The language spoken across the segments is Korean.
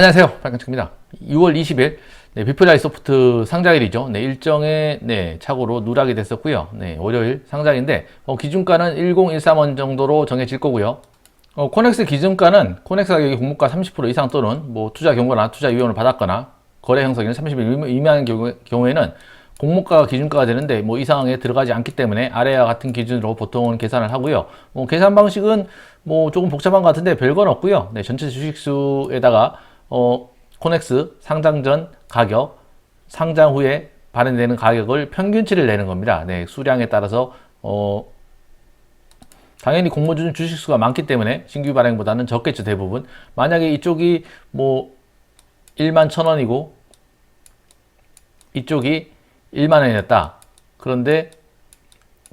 안녕하세요. 박강식입니다. 6월 20일 네, 비플라이 소프트 상장일이죠. 네, 일정의 네, 착오로 누락이 됐었고요. 네, 월요일 상장인데 어, 기준가는 1013원 정도로 정해질 거고요. 어, 코넥스 기준가는 코넥스 가격이 공모가 30% 이상 또는 뭐 투자 경고나 투자 위원을 받았거나 거래 형성일 30일 이미한 경우- 경우에 는 공모가가 기준가가 되는데 뭐 이상에 들어가지 않기 때문에 아래와 같은 기준으로 보통은 계산을 하고요. 뭐 계산 방식은 뭐 조금 복잡한 것 같은데 별건 없고요. 네, 전체 주식수에다가 어, 코넥스 상장 전 가격, 상장 후에 발행되는 가격을 평균치를 내는 겁니다. 네, 수량에 따라서 어, 당연히 공모주 주식수가 많기 때문에 신규 발행보다는 적겠죠 대부분. 만약에 이쪽이 뭐 1만 천 원이고 이쪽이 1만 원이었다. 그런데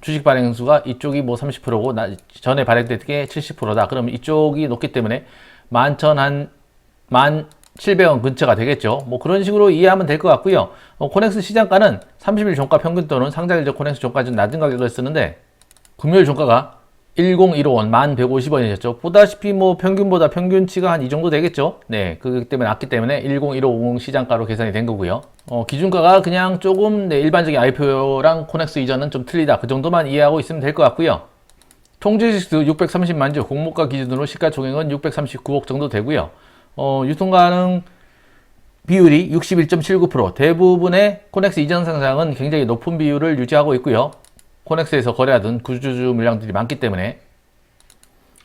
주식 발행 수가 이쪽이 뭐 30%고 나, 전에 발행된 게 70%다. 그럼 이쪽이 높기 때문에 만천 한 만 700원 근처가 되겠죠. 뭐 그런 식으로 이해하면 될 것 같고요. 어, 코넥스 시장가는 30일 종가 평균 또는 상장일적 코넥스 종가 좀 낮은 가격을 쓰는데 금요일 종가가 10105원, 1150원이었죠. 보다시피 뭐 평균보다 평균치가 한 이 정도 되겠죠. 네, 그렇기 때문에 낮기 때문에 10150 시장가로 계산이 된 거고요. 어, 기준가가 그냥 조금 네, 일반적인 IPO랑 코넥스 이전은 좀 틀리다. 그 정도만 이해하고 있으면 될 것 같고요. 통지식수 630만 주, 공모가 기준으로 시가총액은 639억 정도 되고요. 어, 유통 가능 비율이 61.79%, 대부분의 코넥스 이전 상장은 굉장히 높은 비율을 유지하고 있고요. 코넥스에서 거래하던 구주주 물량들이 많기 때문에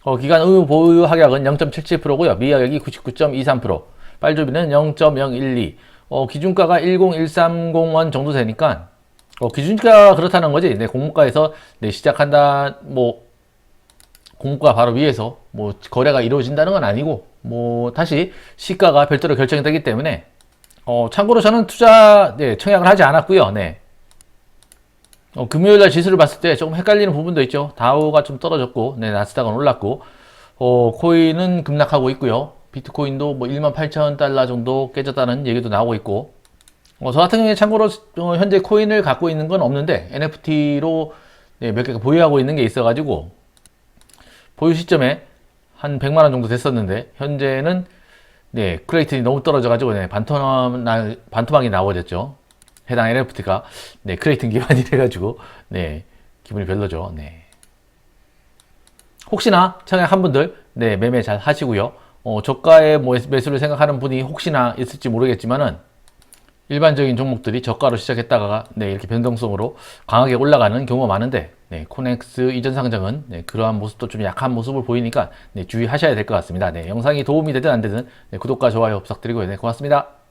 어, 기간 의무 보유 하격은 0.77%고요. 미하격이 99.23%, 빨조비는 0.012. 어, 기준가가 10130원 정도 되니까 어, 기준가가 그렇다는 거지. 네, 공모가에서 네, 시작한다. 뭐 공모가 바로 위에서 뭐 거래가 이루어진다는 건 아니고 뭐 다시 시가가 별도로 결정이 되기 때문에 어, 참고로 저는 투자 네, 청약을 하지 않았고요. 네. 어, 금요일 날 지수를 봤을 때 조금 헷갈리는 부분도 있죠. 다우가 좀 떨어졌고, 네, 나스닥은 올랐고, 어, 코인은 급락하고 있고요. 비트코인도 뭐 1만 8천 달러 정도 깨졌다는 얘기도 나오고 있고, 어, 저 같은 경우에 참고로 어, 현재 코인을 갖고 있는 건 없는데 NFT로 네, 몇 개가 보유하고 있는 게 있어가지고 보유 시점에 한 100만 원 정도 됐었는데 현재는 네, 크레이튼이 너무 떨어져가지고 네, 반토막, 나- 반토막이 나와졌죠. 해당 NFT가 네, 크레이튼 기반이 돼가지고 네, 기분이 별로죠. 네. 혹시나 청약한 분들 네, 매매 잘 하시고요. 어, 저가의 뭐 매수를 생각하는 분이 혹시나 있을지 모르겠지만은 일반적인 종목들이 저가로 시작했다가 네, 이렇게 변동성으로 강하게 올라가는 경우가 많은데 네, 코넥스 이전 상장은 네, 그러한 모습도 좀 약한 모습을 보이니까 네, 주의하셔야 될 것 같습니다. 네, 영상이 도움이 되든 안 되든 네, 구독과 좋아요 부탁드리고요. 네, 고맙습니다.